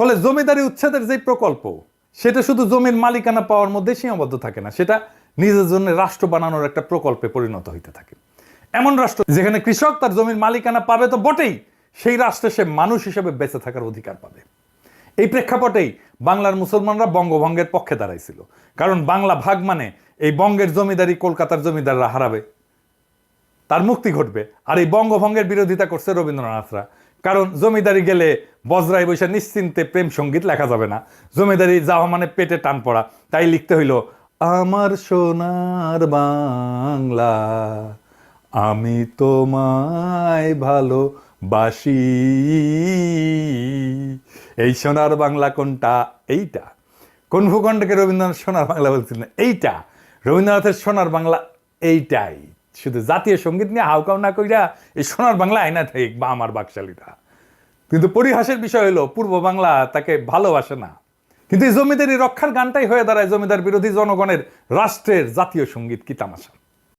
ফলে জমিদারি উচ্ছেদের যে প্রকল্প, সেটা শুধু জমির মালিকানা পাওয়ার মধ্যে সীমাবদ্ধ থাকে না, সেটা নিজের জন্য রাষ্ট্র বানানোর একটা প্রকল্পে পরিণত হইতে থাকে। এমন রাষ্ট্র যেখানে কৃষক তার জমির মালিকানা পাবে তো বটেই, সেই রাষ্ট্রে সে মানুষ হিসেবে বেঁচে থাকার অধিকার পাবে। এই প্রেক্ষাপটেই বাংলার মুসলমানরা বঙ্গভঙ্গের পক্ষে দাঁড়াইছিল। কারণ বাংলা ভাগ মানে এই বঙ্গের জমিদারি কলকাতার জমিদাররা হারাবে। তার মুক্তি ঘটবে। আর এই বঙ্গভঙ্গের বিরোধিতা করছে রবীন্দ্রনাথরা। কারণ জমিদারি গেলে বজরায় বসে নিশ্চিন্তে প্রেম সংগীত লেখা যাবে না। জমিদারি যাওয়া মানে পেটে টান পড়া। তাই লিখতে হইল, আমার সোনার বাংলা, আমি তোমায় ভালোবাসি। এই সোনার বাংলা কোনটা? এইটা। কোন ভূখণ্ডকে রবীন্দ্রনাথ সোনার বাংলা বলছিলেন এইটা। রবীন্দ্রনাথের সোনার বাংলা এইটাই। শুধু জাতীয় সংগীত নিয়ে হাউকাউ না কইরা এই সোনার বাংলা আয়না ঠিক বা আমার বাকশালীরা। কিন্তু পরিহাসের বিষয় হলো, পূর্ব বাংলা তাকে ভালোবাসে না। কিন্তু এই জমিদারি রক্ষার গানটাই হয়ে দাঁড়ায় জমিদার বিরোধী জনগণের রাষ্ট্রের জাতীয় সংগীত কি তামাশা?